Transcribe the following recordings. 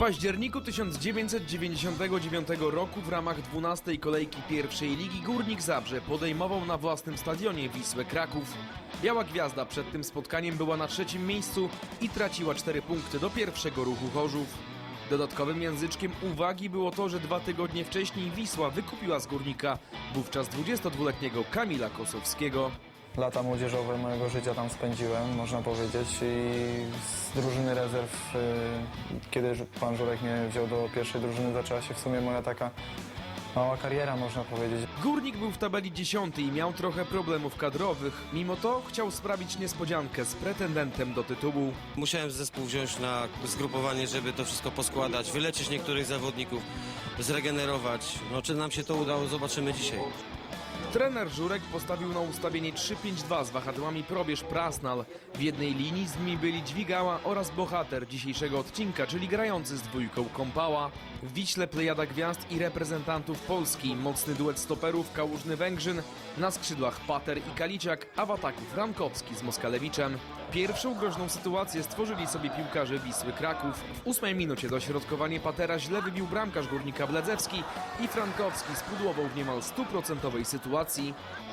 październiku 1999 roku w ramach 12 kolejki pierwszej ligi Górnik Zabrze podejmował na własnym stadionie Wisłę Kraków. Biała Gwiazda przed tym spotkaniem była na trzecim miejscu i traciła 4 punkty do pierwszego ruchu Chorzów. Dodatkowym języczkiem uwagi było to, że dwa tygodnie wcześniej Wisła wykupiła z Górnika wówczas 22-letniego Kamila Kosowskiego. Lata młodzieżowe mojego życia tam spędziłem, można powiedzieć. I z drużyny rezerw, y, kiedy pan Żurek mnie wziął do pierwszej drużyny, zaczęła się w sumie moja taka mała kariera, można powiedzieć. Górnik był w tabeli 10 i miał trochę problemów kadrowych. Mimo to chciał sprawić niespodziankę z pretendentem do tytułu. Musiałem zespół wziąć na zgrupowanie, żeby to wszystko poskładać, wyleczyć niektórych zawodników, zregenerować. No, czy nam się to udało, zobaczymy dzisiaj. Trener Żurek postawił na ustawienie 3-5-2 z wahadłami probierz Prasnal. W jednej linii z nimi byli Dźwigała oraz bohater dzisiejszego odcinka, czyli grający z dwójką Kompała. W Wiśle plejada gwiazd i reprezentantów Polski, mocny duet stoperów Kałużny-Węgrzyn, na skrzydłach Pater i Kaliciak, a w ataku Frankowski z Moskalewiczem. Pierwszą groźną sytuację stworzyli sobie piłkarze Wisły Kraków. W ósmej minucie dośrodkowanie Patera źle wybił bramkarz górnika Bledzewski i Frankowski spudłował w niemal stuprocentowej sytuacji.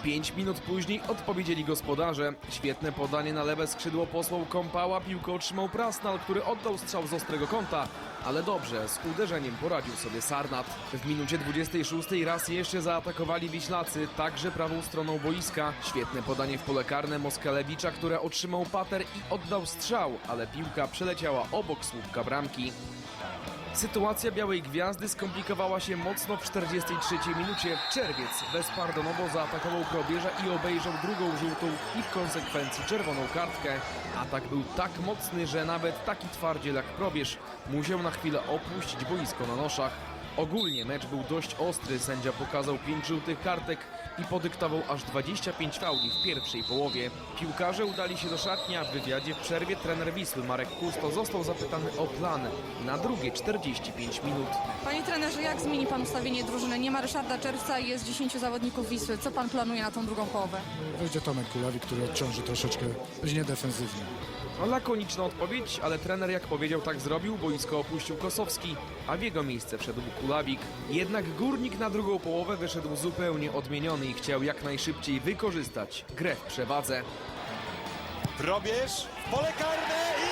Pięć minut później odpowiedzieli gospodarze. Świetne podanie na lewe skrzydło posłał Kompała, piłkę otrzymał Prasnal, który oddał strzał z ostrego kąta, ale dobrze, z uderzeniem poradził sobie Sarnat. W minucie 26 raz jeszcze zaatakowali Wiślacy, także prawą stroną boiska. Świetne podanie w pole karne Moskalewicza, które otrzymał Pater i oddał strzał, ale piłka przeleciała obok słupka bramki. Sytuacja Białej Gwiazdy skomplikowała się mocno w 43 minucie. Czerwiec bezpardonowo zaatakował probierza i obejrzał drugą żółtą i w konsekwencji czerwoną kartkę. Atak był tak mocny, że nawet taki twardziel jak probierz musiał na chwilę opuścić boisko na noszach. Ogólnie mecz był dość ostry, sędzia pokazał 5 żółtych kartek i podyktował aż 25 fauli w pierwszej połowie. Piłkarze udali się do szatni, a w wywiadzie w przerwie trener Wisły Marek Kusto został zapytany o plan na drugie 45 minut. Panie trenerze, jak zmieni pan ustawienie drużyny? Nie ma Ryszarda Czerwca i jest 10 zawodników Wisły. Co pan planuje na tą drugą połowę? Wejdzie Tomek Kulawik, który odciąży troszeczkę niedefensywnie. No, Lakoniczna odpowiedź, ale trener jak powiedział tak zrobił, boisko opuścił Kosowski, a w jego miejsce wszedł Kulawik. Jednak Górnik na drugą połowę wyszedł zupełnie odmieniony i chciał jak najszybciej wykorzystać grę w przewadze. Probierz w pole karne i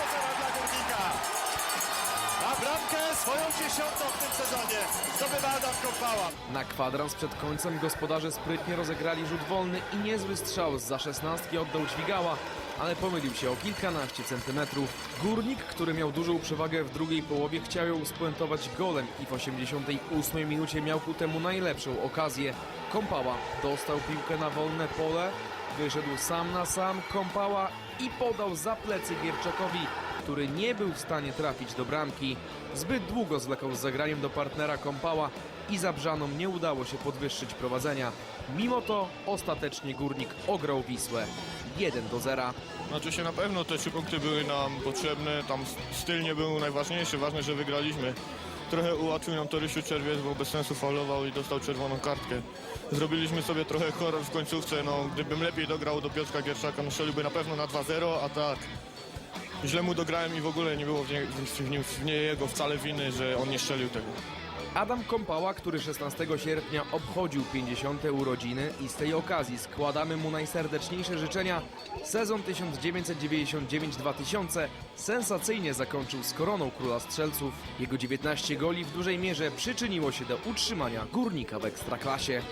1 dla Górnika. Na bramkę swoją dziesiątą w tym sezonie zdobywa Adam Kompała. Na kwadrans przed końcem gospodarze sprytnie rozegrali rzut wolny i niezły strzał z za szesnastki oddał Dźwigała, ale pomylił się o kilkanaście centymetrów. Górnik, który miał dużą przewagę w drugiej połowie, chciał ją spuentować golem i w 88 minucie miał ku temu najlepszą okazję. Kompała dostał piłkę na wolne pole, wyszedł sam na sam Kompała i podał za plecy Gierczakowi, który nie był w stanie trafić do bramki. Zbyt długo zwlekał z zagraniem do partnera Kompała i Zabrzanom nie udało się podwyższyć prowadzenia. Mimo to ostatecznie Górnik ograł Wisłę 1 do 0. Znaczy się na pewno te trzy punkty były nam potrzebne, tam styl nie był najważniejszy, ważne, że wygraliśmy. Trochę ułatwił nam to Rysiu Czerwiec, bo bez sensu faulował i dostał czerwoną kartkę. Zrobiliśmy sobie trochę horror w końcówce, no gdybym lepiej dograł do Piotrka Gierczaka, no strzeliłby na pewno na 2-0, a tak. Źle mu dograłem i w ogóle nie było w, nie, w, w nie jego wcale winy, że on nie strzelił tego. Adam Kompała, który 16 sierpnia obchodził 50. urodziny i z tej okazji składamy mu najserdeczniejsze życzenia. Sezon 1999-2000 sensacyjnie zakończył z koroną króla strzelców. Jego 19 goli w dużej mierze przyczyniło się do utrzymania górnika w ekstraklasie.